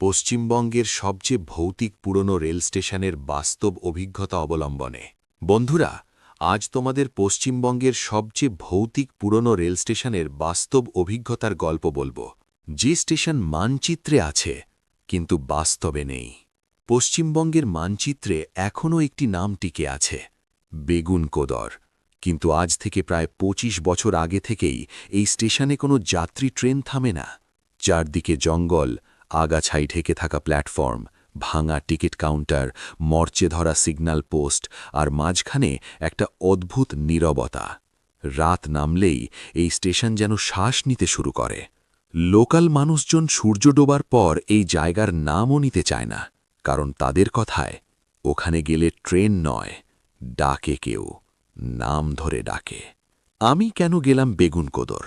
পশ্চিমবঙ্গের সবচেয়ে ভৌতিক পুরনো রেল স্টেশনের বাস্তব অভিজ্ঞতা অবলম্বনে। বন্ধুরা, আজ তোমাদের পশ্চিমবঙ্গের সবচেয়ে ভৌতিক পুরনো রেল স্টেশনের বাস্তব অভিজ্ঞতার গল্প বলব। যে স্টেশন মানচিত্রে আছে, কিন্তু বাস্তবে নেই। পশ্চিমবঙ্গের মানচিত্রে এখনও একটি নাম টিকে আছে, বেগুন কোদর। কিন্তু আজ থেকে প্রায় ২৫ বছর আগে থেকেই এই স্টেশনে কোনো যাত্রী ট্রেন থামে না। চারদিকে জঙ্গল আগাছাই ঢেকে থাকা প্ল্যাটফর্ম, ভাঙা টিকিট কাউন্টার, মর্চে ধরা সিগন্যাল পোস্ট আর মাঝখানে একটা অদ্ভুত নীরবতা। রাত নামলেই এই স্টেশন যেন শ্বাস নিতে শুরু করে। লোকাল মানুষজন সূর্য ডোবার পর এই জায়গার নামও নিতে চায় না, কারণ তাদের কথায়, ওখানে গেলে ট্রেন নয়, ডাকে কেউ, নাম ধরে ডাকে। আমি কেন গেলাম বেগুন কোদর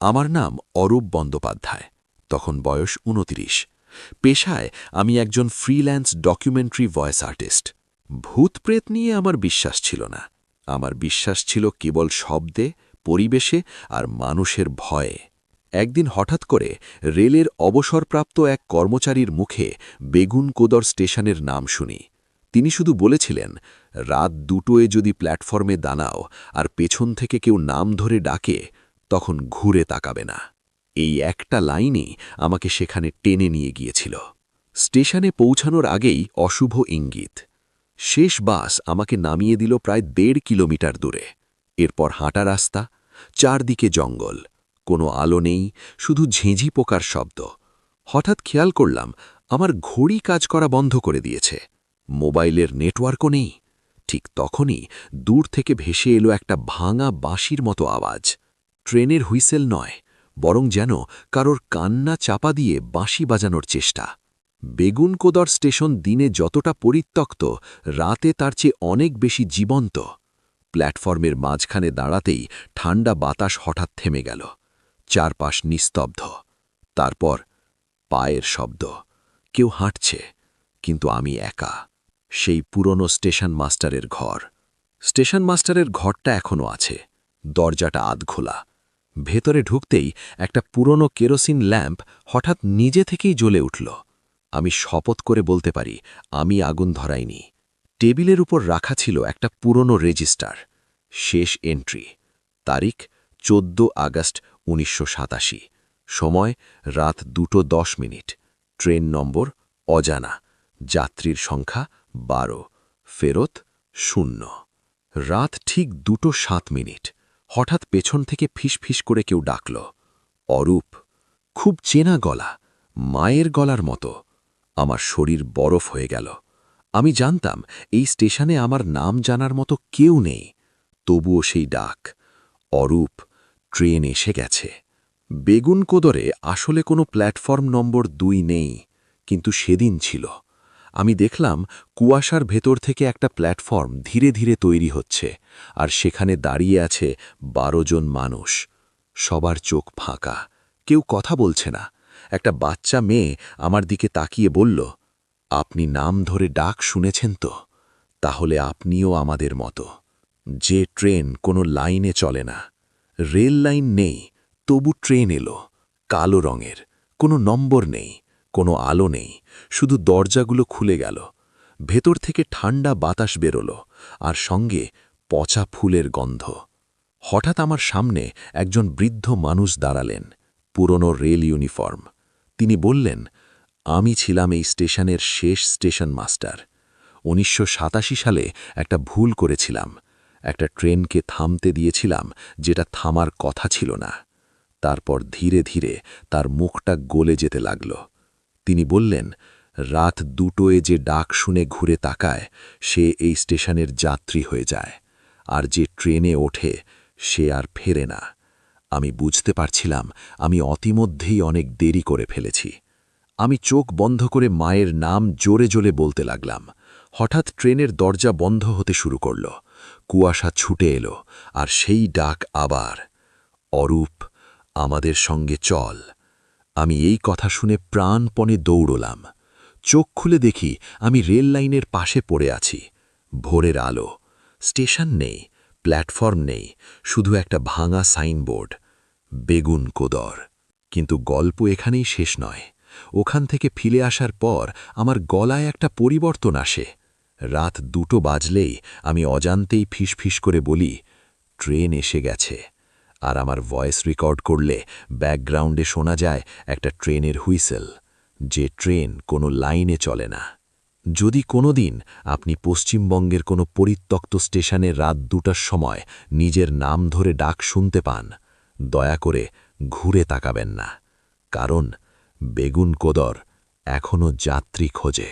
আমার নাম অরূপ বন্দ্যোপাধ্যায়। তখন বয়স উনতিরিশ পেশায় আমি একজন ফ্রিল্যান্স ডকুমেন্টারি ভয়েস আর্টিস্ট ভূতপ্রেত নিয়ে আমার বিশ্বাস ছিল না। আমার বিশ্বাস ছিল কেবল শব্দে, পরিবেশে আর মানুষের ভয়ে। একদিন হঠাৎ করে রেলের অবসরপ্রাপ্ত এক কর্মচারীর মুখে বেগুন কোদর স্টেশনের নাম শুনি। তিনি শুধু বলেছিলেন, রাত দুটোয় যদি প্ল্যাটফর্মে দাঁড়াও আর পেছন থেকে কেউ নাম ধরে ডাকে, তখন ঘুরে তাকাবে না। এই একটা লাইনই আমাকে সেখানে টেনে নিয়ে গিয়েছিল। স্টেশনে পৌঁছানোর আগেই অশুভ ইঙ্গিত। শেষ বাস আমাকে নামিয়ে দিল প্রায় দেড় কিলোমিটার দূরে। এরপর হাঁটা রাস্তা, চারদিকে জঙ্গল, কোনো আলো নেই, শুধু ঝেঁঝি পোকার শব্দ। হঠাৎ খেয়াল করলাম, আমার ঘড়ি কাজ করা বন্ধ করে দিয়েছে। মোবাইলের নেটওয়ার্কও নেই। ঠিক তখনই দূর থেকে ভেসে এলো একটা ভাঙা বাঁশির মতো আওয়াজ। ট্রেনের হুইসেল নয় বরং যেন কারোর কান্না চাপা দিয়ে বাঁশি বাজানোর চেষ্টা। বেগুনকোদর স্টেশন দিনে যতটা পরিত্যক্ত, রাতে তার চেয়ে অনেক বেশি জীবন্ত। প্ল্যাটফর্মের মাঝখানে দাঁড়াতেই ঠান্ডা বাতাস হঠাৎ থেমে গেল। চারপাশ নিস্তব্ধ। তারপর পায়ের শব্দ। কেউ হাঁটছে, কিন্তু আমি একা। সেই পুরনো স্টেশন মাস্টারের ঘর। স্টেশন মাস্টারের ঘরটা এখনও আছে। দরজাটা আধখোলা। ভেতরে ঢুকতেই একটা পুরনো কেরোসিন ল্যাম্প হঠাৎ নিজে থেকেই জ্বলে উঠল। আমি শপথ করে বলতে পারি, আমি আগুন ধরাইনি। টেবিলের উপর রাখা ছিল একটা পুরনো রেজিস্টার। শেষ এন্ট্রি। তারিখ, চোদ্দ আগস্ট উনিশশো সাতাশি। সময়, রাত দুটো দশ মিনিট। ট্রেন নম্বর, অজানা। যাত্রীর সংখ্যা, বারো। ফেরত, শূন্য। রাত ঠিক দুটো সাত মিনিট। হঠাৎ পেছন থেকে ফিসফিস করে কেউ ডাকল। অরূপ, খুব চেনা গলা, মায়ের গলার মতো। আমার শরীর বরফ হয়ে গেল। আমি জানতাম, এই স্টেশনে আমার নাম জানার মতো কেউ নেই। তবুও সেই ডাক, অরূপ, ট্রেন এসে গেছে। বেগুন কোদরে আসলে কোনো প্ল্যাটফর্ম নম্বর দুই নেই, কিন্তু সেদিন ছিল। আমি দেখলাম কুয়াশার ভেতর থেকে একটা প্ল্যাটফর্ম ধীরে ধীরে তৈরি হচ্ছে, আর সেখানে দাঁড়িয়ে আছে বারো জন মানুষ। সবার চোখ ফাঁকা, কেউ কথা বলছে না। একটা বাচ্চা মেয়ে আমার দিকে তাকিয়ে বলল, আপনি নাম ধরে ডাক শুনেছেন তো? তাহলে আপনিও আমাদের মতো। যে ট্রেন কোনো লাইনে চলে না। রেল লাইন নেই, তবু ট্রেন এলো, কালো রঙের, কোনো নম্বর নেই। কোনো আলো নেই, শুধু দরজাগুলো খুলে গেল। ভেতর থেকে ঠান্ডা বাতাস বেরোল আর সঙ্গে পচা ফুলের গন্ধ। হঠাৎ আমার সামনে একজন বৃদ্ধ মানুষ দাঁড়ালেন, পুরনো রেল ইউনিফর্ম। তিনি বললেন, আমি ছিলাম এই স্টেশনের শেষ স্টেশন মাস্টার। উনিশশো সাতাশি সালে একটা ভুল করেছিলাম। একটা ট্রেনকে থামতে দিয়েছিলাম যেটা থামার কথা ছিল না। তারপর ধীরে ধীরে তার মুখটা গলে যেতে লাগল। তিনি বললেন, রাত দুটোয় যে ডাক শুনে ঘুরে তাকায়, সে এই স্টেশনের যাত্রী হয়ে যায়। আর যে ট্রেনে ওঠে, সে আর ফেরে না। আমি বুঝতে পারছিলাম, আমি অতিমধ্যেই অনেক দেরি করে ফেলেছি। আমি চোখ বন্ধ করে মায়ের নাম জোরে জোরে বলতে লাগলাম। হঠাৎ ট্রেনের দরজা বন্ধ হতে শুরু করল। কুয়াশা ছুটে এলো, আর সেই ডাক আবার, অরূপ, আমাদের সঙ্গে চল। আমি এই কথা শুনে প্রাণপণে দৌড়লাম। চোখ খুলে দেখি আমি রেল লাইনের পাশে পড়ে আছি। ভোরের আলো। স্টেশন নেই, প্ল্যাটফর্ম নেই, শুধু একটা ভাঙা সাইনবোর্ড। বেগুন কোদর। কিন্তু গল্প এখানেই শেষ নয়। ওখান থেকে ফিরে আসার পর আমার গলায় একটা পরিবর্তন আসে। রাত দুটো বাজলেই আমি অজান্তেই ফিসফিস করে বলি, ট্রেন এসে গেছে। আর আমার ভয়েস রেকর্ড করলে ব্যাকগ্রাউন্ডে শোনা যায় একটা ট্রেনের হুইসেল। যে ট্রেন কোনো লাইনে চলে না। যদি কোনোদিন আপনি পশ্চিমবঙ্গের কোনো পরিত্যক্ত স্টেশনে রাত দুটার সময় নিজের নাম ধরে ডাক শুনতে পান, দয়া করে ঘুরে তাকাবেন না। কারণ বেগুন কোদর এখনও যাত্রী খোঁজে।